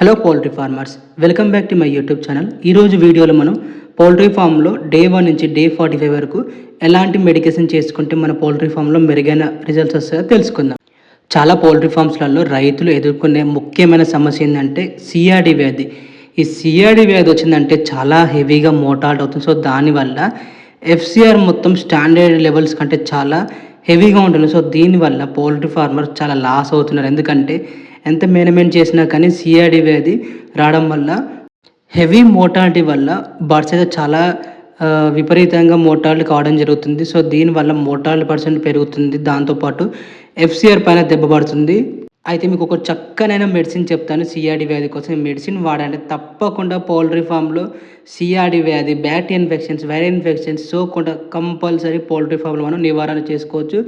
Hello poultry farmers welcome back to my YouTube channel ఈరోజు వీడియోలో మనం పౌల్ట్రీ ఫామ్లో డే వన్ నుంచి డే ఫార్టీ ఫైవ్ వరకు ఎలాంటి మెడికేషన్ చేసుకుంటే మన పౌల్ట్రీ ఫామ్లో మెరుగైన రిజల్ట్స్ వస్తాయో తెలుసుకుందాం. చాలా పౌల్ట్రీ ఫామ్స్లలో రైతులు ఎదుర్కొనే ముఖ్యమైన సమస్య ఏంటంటే సిఆర్డి వ్యాధి. ఈ సిఆర్డి వ్యాధి వచ్చిందంటే చాలా హెవీగా మోటార్ట్ అవుతుంది. సో దానివల్ల ఎఫ్సిఆర్ మొత్తం స్టాండర్డ్ లెవెల్స్ కంటే చాలా హెవీగా ఉంటుంది. సో దీనివల్ల పౌల్ట్రీ ఫార్మర్స్ చాలా లాస్ అవుతున్నారు. ఎందుకంటే ఎంత మేనేజ్మెంట్ చేసినా కానీ సిఆర్డి వ్యాధి రావడం వల్ల హెవీ మోటాలిటీ వల్ల బర్డ్స్ అయితే చాలా విపరీతంగా మోటాలిటీ కావడం జరుగుతుంది. సో దీనివల్ల మోటాలిటీ పర్సెంట్ పెరుగుతుంది. దాంతోపాటు ఎఫ్సిఆర్ పైన దెబ్బ పడుతుంది. అయితే మీకు ఒక చక్కనైన మెడిసిన్ చెప్తాను. సిఆర్డి వ్యాధి కోసం మెడిసిన్ వాడండి. తప్పకుండా పౌల్ట్రీ ఫామ్లో సిఆర్డి వ్యాధి బ్యాక్టీ ఇన్ఫెక్షన్స్ వైరల్ ఇన్ఫెక్షన్స్ సోకుండా కంపల్సరీ పౌల్ట్రీ ఫామ్లో మనం నివారణ చేసుకోవచ్చు.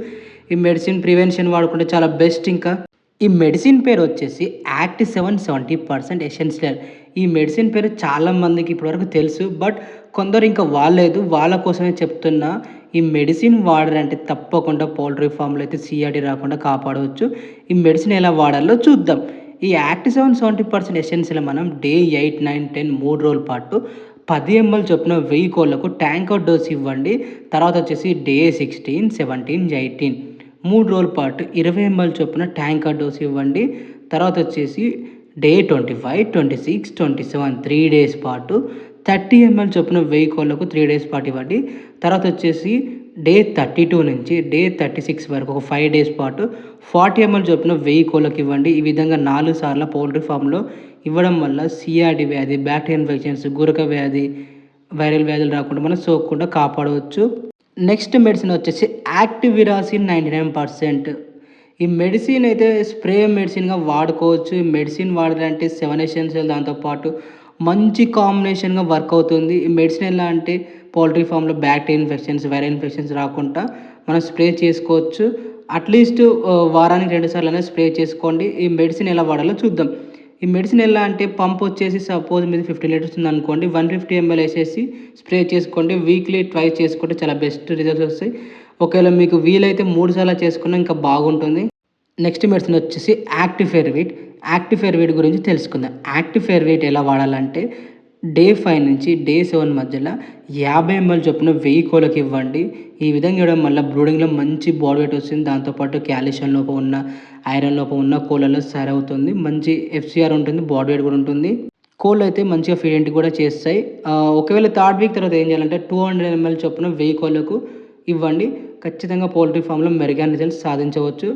ఈ మెడిసిన్ ప్రివెన్షన్ వాడుకుంటే చాలా బెస్ట్ ఇంకా. ఈ మెడిసిన్ పేరు వచ్చేసి act seven seventy percent essential ఈ మెడిసిన్ పేరు చాలా మందికి ఇప్పటివరకు తెలుసు బట్ కొందరు ఇంకా వాడలేదు. వాళ్ళ కోసమే చెప్తున్నా ఈ మెడిసిన్ వాడారంటే తప్పకుండా పౌల్ట్రీ ఫామ్లో అయితే సిఆర్డి రాకుండా కాపాడవచ్చు. ఈ మెడిసిన్ ఎలా వాడాలో చూద్దాం. ఈ act seven seventy percent essential మనం డే ఎయిట్ నైన్ టెన్ మూడు రోజుల పాటు పది ఎంఎల్ చొప్పున వెయ్యి కోళ్ళకు ట్యాంకర్ డోస్ ఇవ్వండి. తర్వాత వచ్చేసి డే సిక్స్టీన్ సెవెంటీన్ ఎయిటీన్. మూడు రోజుల పాటు ఇరవై ఎంఎల్ చొప్పున ట్యాంకర్ డోస్ ఇవ్వండి. తర్వాత వచ్చేసి day twenty five twenty six twenty seven three days పాటు థర్టీ ఎంఎల్ చొప్పున వెయ్యి కోళ్ళకు త్రీ డేస్ పాటు ఇవ్వండి. తర్వాత వచ్చేసి డే థర్టీ టూ నుంచి డే థర్టీ సిక్స్ వరకు ఒక ఫైవ్ డేస్ పాటు ఫార్టీ ఎంఎల్ చొప్పున వెయ్యి కోళ్ళకి ఇవ్వండి. ఈ విధంగా నాలుగు సార్లు పౌల్ట్రీ ఫామ్లో ఇవ్వడం వల్ల సిఆర్డి వ్యాధి బ్యాక్టీరియా ఇన్ఫెక్షన్స్ గురక వ్యాధి వైరల్ వ్యాధులు రాకుండా మనం సోకకుండా కాపాడవచ్చు. నెక్స్ట్ మెడిసిన్ వచ్చేసి యాక్టివ్ విరాసిన్ నైంటీ నైన్ పర్సెంట్. ఈ మెడిసిన్ అయితే స్ప్రే మెడిసిన్గా వాడుకోవచ్చు. ఈ మెడిసిన్ వాడాలంటే సెవెన్ ఎసెన్షియల్ దాంతోపాటు మంచి కాంబినేషన్గా వర్క్ అవుతుంది. ఈ మెడిసిన్ ఎలా అంటే పౌల్ట్రీ ఫామ్లో బ్యాక్టీరియా ఇన్ఫెక్షన్స్ వైరల్ ఇన్ఫెక్షన్స్ రాకుండా మనం స్ప్రే చేసుకోవచ్చు. అట్లీస్ట్ వారానికి రెండు సార్లు అనేది స్ప్రే చేసుకోండి. ఈ మెడిసిన్ ఎలా వాడాలో చూద్దాం. ఈ మెడిసిన్ ఎలా అంటే పంప్ వచ్చేసి సపోజ్ మీద ఫిఫ్టీ లీటర్స్ ఉంది అనుకోండి వన్ ఫిఫ్టీ ఎంఎల్ వేసేసి స్ప్రే చేసుకోండి. వీక్లీ ట్రై చేసుకుంటే చాలా బెస్ట్ రిజల్ట్స్ వస్తాయి. ఒకవేళ మీకు వీలైతే మూడు సార్లు చేసుకున్నా ఇంకా బాగుంటుంది. నెక్స్ట్ మెడిసిన్ వచ్చేసి యాక్టివ్ ఫెర్వీట్ యాక్టివ్ ఫెర్వీట్ గురించి తెలుసుకుందాం. యాక్టివ్ ఫెర్వీట్ ఎలా వాడాలంటే డే ఫైవ్ నుంచి డే సెవెన్ మధ్యలో యాభై ఎంఎల్ చొప్పున వెయ్యి కోళ్ళకి ఇవ్వండి. ఈ విధంగా ఇవ్వడం వల్ల బ్రూడింగ్లో మంచి బాడీ వెయిట్ వస్తుంది. దాంతోపాటు క్యాల్షియం లోపం ఉన్న ఐరన్ లోపం ఉన్న కోళ్ళలో సరి అవుతుంది మంచి ఎఫ్సిఆర్ ఉంటుంది బాడీ వెయిట్ కూడా ఉంటుంది. కోళ్ళు అయితే మంచిగా ఫీడెంట్ కూడా చేస్తాయి. ఒకవేళ థర్డ్ వీక్ తర్వాత ఏం చేయాలంటే టూ హండ్రెడ్ ఎంఎల్ చొప్పున వెయ్యి కోళ్ళకు ఇవ్వండి. ఖచ్చితంగా పౌల్ట్రీ ఫామ్లో మెరుగైన రిజల్ట్స్ సాధించవచ్చు.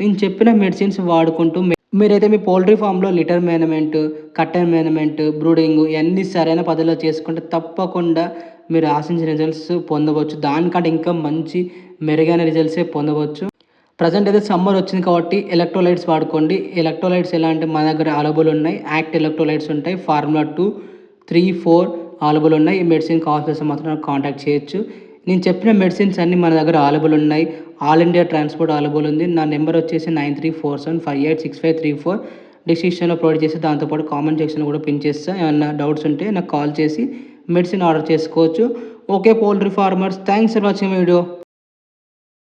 నేను చెప్పిన మెడిసిన్స్ వాడుకుంటూ మీరైతే మీ పౌల్ట్రీ ఫామ్లో litter management cutter management brooding ఇవన్నీ సరైన పద్ధతిలో చేసుకుంటే తప్పకుండా మీరు ఆశించిన రిజల్ట్స్ పొందవచ్చు. దానికంటే ఇంకా మంచి మెరుగైన రిజల్ట్సే పొందవచ్చు. ప్రజెంట్ అయితే సమ్మర్ వచ్చింది కాబట్టి ఎలక్ట్రోలైట్స్ వాడుకోండి. ఎలక్ట్రోలైట్స్ ఎలా అంటే మన దగ్గర అవైలబుల్ ఉన్నాయి? యాక్ట్ ఎలక్ట్రోలైట్స్ ఉంటాయి. Formula two three four available ఉన్నాయి. ఈ మెడిసిన్ కావాల్సిన మాత్రం కాంటాక్ట్ చేయొచ్చు. నేను చెప్పిన మెడిసిన్స్ అన్నీ మన దగ్గర అవైలబుల్ ఉన్నాయి. ఆల్ ఇండియా ట్రాన్స్పోర్ట్ అవైలబుల్ ఉంది. నా నెంబర్ వచ్చేసి nine three four seven five eight six five three four డిస్క్రిప్షన్లో ప్రొవైడ్ చేసి దాంతోపాటు కామెంట్ సెక్షన్లో కూడా పిన్ చేస్తా. ఏమన్నా డౌట్స్ ఉంటే నాకు కాల్ చేసి మెడిసిన్ ఆర్డర్ చేసుకోవచ్చు. Okay poultry farmers thanks for watching video